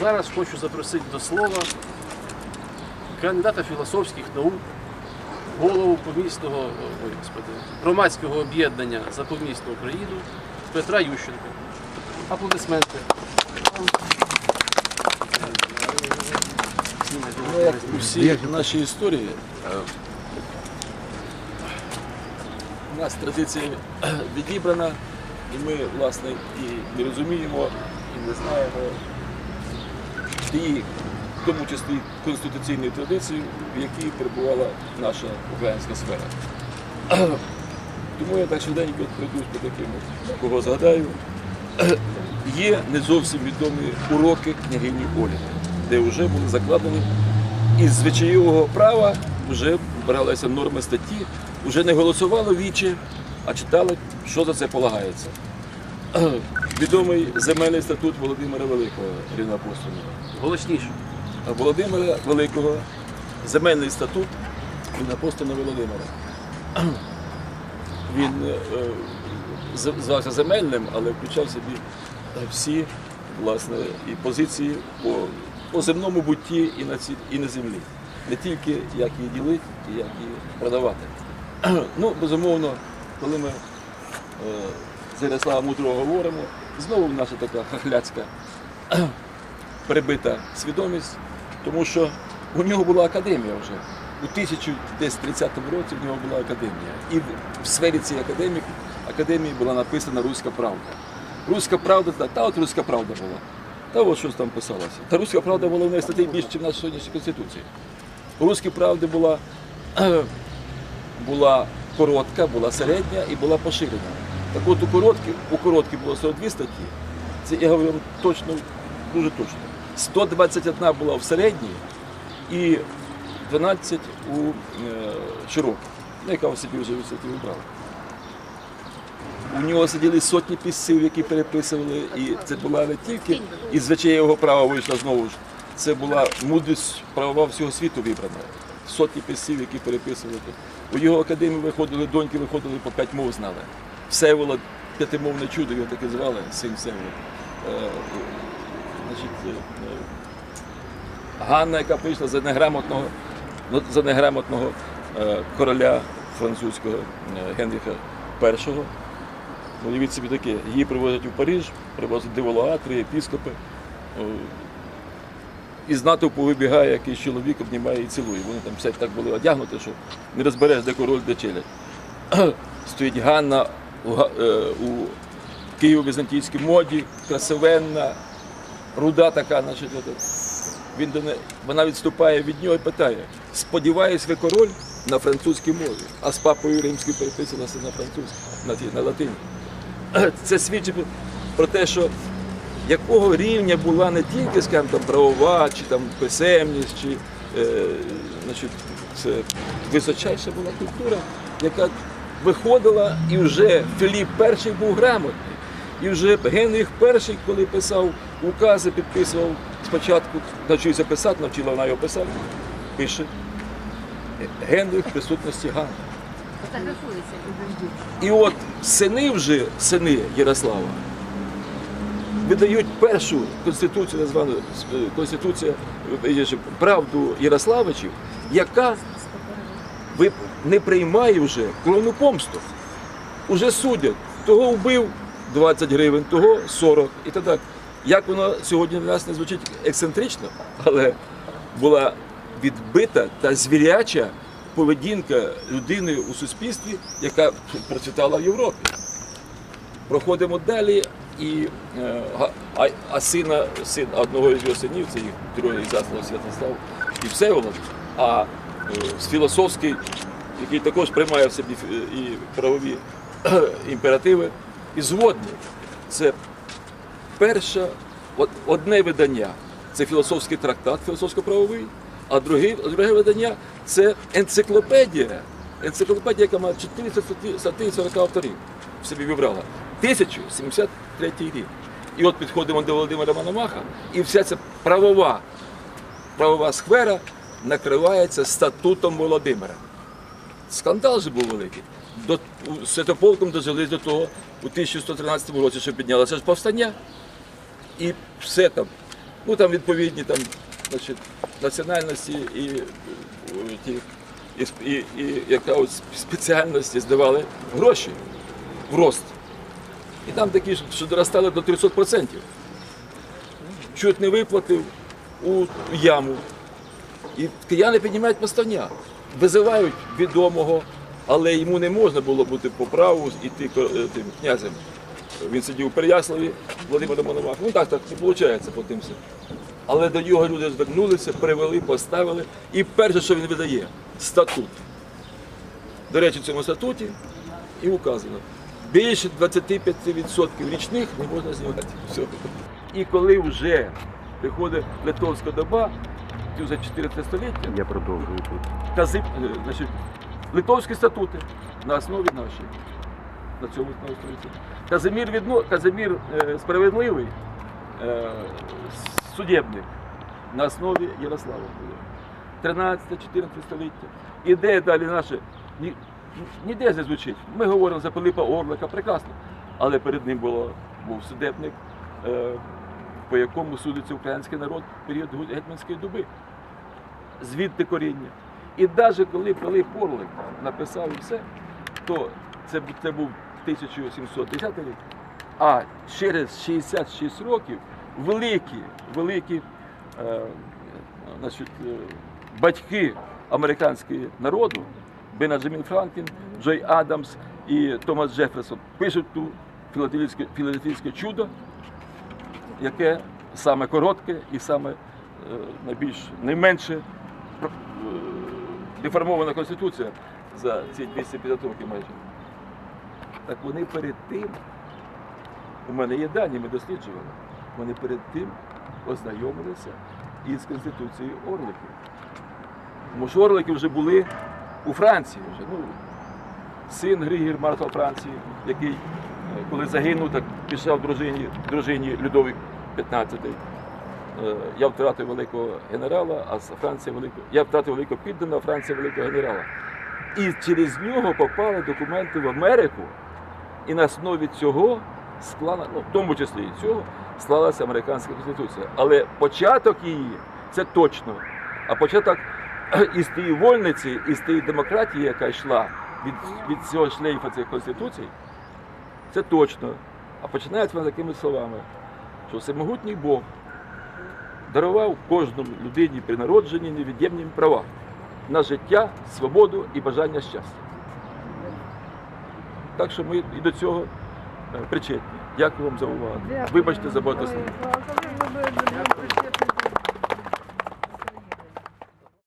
Зараз хочу запросити до слова кандидата філософських наук, голову помісного ой, господи, громадського об'єднання за помісну Україну Петра Ющенка. Аплодисменти. Ну, як у всій нашій історії, е, у нас традиція відібрана, і ми, власне, і не розуміємо, і не знаємо тієї, в тому числі конституційної традиції, в якій перебувала наша українська сфера. Тому я так швиденько пройдусь по таким, кого згадаю. Є не зовсім відомі уроки княгині Олі, де вже були закладені із звичаєвого права вже бралися норми статті, вже не голосували вічі, а читали, що за це полагається. Відомий земельний статут Володимира Великого Рівноапостольного. Голосніше. Володимира Великого, земельний статут Рівноапостольного Володимира. Він е, звався земельним, але включав в собі всі власне, і позиції по, по земному бутті і на, ці, і на землі. Не тільки як її ділити і як її продавати. ну, безумовно, коли ми е, з Ярослава Мудрого говоримо, знову в наша така хахляцька перебита свідомість, тому що у нього була академія вже. У 1030 році в нього була академія. І в, сфері цієї академії, академії була написана Руська правда. Руська правда, та, от Руська правда була. Та от щось там писалося. Та Руська правда була в неї статей більше, ніж в нашій сьогоднішній Конституції. У Руській правди була, була коротка, була середня і була поширена. Так от у короткій, у короткій було 42 статті. Це я говорю точно, дуже точно. 121 була в середній і 12 у е, широкій, ну, яка в собі вже вибрала. У нього сиділи сотні пісців, які переписували, і це була не тільки із звичаєвого права вийшла знову ж. Це була мудрість правова всього світу вибрана. Сотні пісців, які переписували. У його академії виходили, доньки виходили по п'ять мов знали. Всеволод, п'ятимовне чудо, його так і звали, син Всеволод. Е, е, е, Ганна, яка прийшла за неграмотного, ну, за неграмотного короля французького Генріха І. Ну, Уявіть собі таке, її привозять у Париж, привозять деволуа, три епіскопи. І з натовпу вибігає якийсь чоловік, обнімає і цілує. Вони там все так були одягнуті, що не розбереш, де король, де челядь. Стоїть Ганна у, е, у Києво-Візантійській моді, красивенна, руда така, значить, він до не... вона відступає від нього і питає: сподіваюсь, ви король на французькій мові, а з папою римською переписалася на французькій, на, на латині. Це свідчить про те, що якого рівня була не тільки скажімо, там, правова, чи там писемність, чи е, значить, це височайша була культура, яка виходила, і вже Філіп І був грамотний. І вже Генріх І, коли писав укази, підписував спочатку, навчився писати, навчила вона його писати, пише Генріх в присутності Ганни. І от сини вже, сини Ярослава, видають першу конституцію, названу е, Конституція е, правду Ярославичів, яка не приймає вже кровну помсту. Уже судять. Того вбив 20 гривень, того 40 і так далі. Як воно сьогодні для нас не звучить ексцентрично, але була відбита та звіряча поведінка людини у суспільстві, яка процвітала в Європі. Проходимо далі, і, е, а, а сина, син одного з його синів, це їх другий заслав Святослав і Всеволод, а філософський, який також приймає в собі е, і правові імперативи, і згодні. Це перше, одне видання це філософський трактат, філософсько-правовий, а друге, друге видання це енциклопедія. Енциклопедія, яка має 400 статті- статей 40 авторів, в собі вибрала. 1073 рік. І от підходимо до Володимира Мономаха, і вся ця правова, правова сфера накривається статутом Володимира. Скандал же був великий. До, Святополком дожились до того у 1113 році, що піднялося ж повстання. І все там. Ну там відповідні там, значить, національності і, е, і, і, і яка от спеціальності здавали гроші в рост. І там такі, що доростали до 300%. Чуть не виплатив у яму. І кияни піднімають поставня, визивають відомого, але йому не можна було бути по праву іти е, тим князем. Він сидів у Переяславі, Володимир Мономах. Ну так, так не виходить по тим всім. Але до нього люди звернулися, привели, поставили. І перше, що він видає, статут. До речі, в цьому статуті і указано. Більше 25% річних не можна знімати. Все. І коли вже приходить литовська доба, це вже 14 століття, Я продовжую тут. Кази, е, значить, литовські статути на основі нашій, на цьому. Казимір, відно, Казимір е, справедливий, е, судебник на основі Ярослава 13-14 століття. Іде далі наше. Ні, ніде не звучить. Ми говоримо за Пилипа Орлика, прекрасно. Але перед ним було, був судебник, е, по якому судиться український народ в період гетьманської доби звідти коріння. І навіть коли Пилип Орлик написав все, то це, це був 1710 рік, а через 66 років великі, великі е, значить, е, батьки американського народу, Бенджамін Франклін, Джой Адамс і Томас Джеферсон пишуть ту філадельфійське, філадельфійське чудо, яке саме коротке і саме е, найбільш найменше деформована конституція за ці 250 років майже. Так вони перед тим, у мене є дані, ми досліджували, вони перед тим ознайомилися із Конституцією Орликів. Тому що Орлики вже були у Франції. Вже. Ну, син Григір маршал Франції, який, е, коли загинув, так пішов дружині, дружині Людовик 15 Е, Я втратив великого генерала, а Франція великого. Я втратив великого підданого, а Франція великого генерала. І через нього попали документи в Америку, і на основі цього склала, ну, в тому числі і цього, склалася американська конституція. Але початок її це точно. А початок із тієї вольниці, із тієї демократії, яка йшла від, від цього шлейфа цих конституцій, це точно. А починається вона такими словами, що всемогутній Бог дарував кожному людині при народженні невід'ємні права на життя, свободу і бажання щастя. Так що ми і до цього е, причетні. Дякую вам за увагу. Вибачте за багато слів.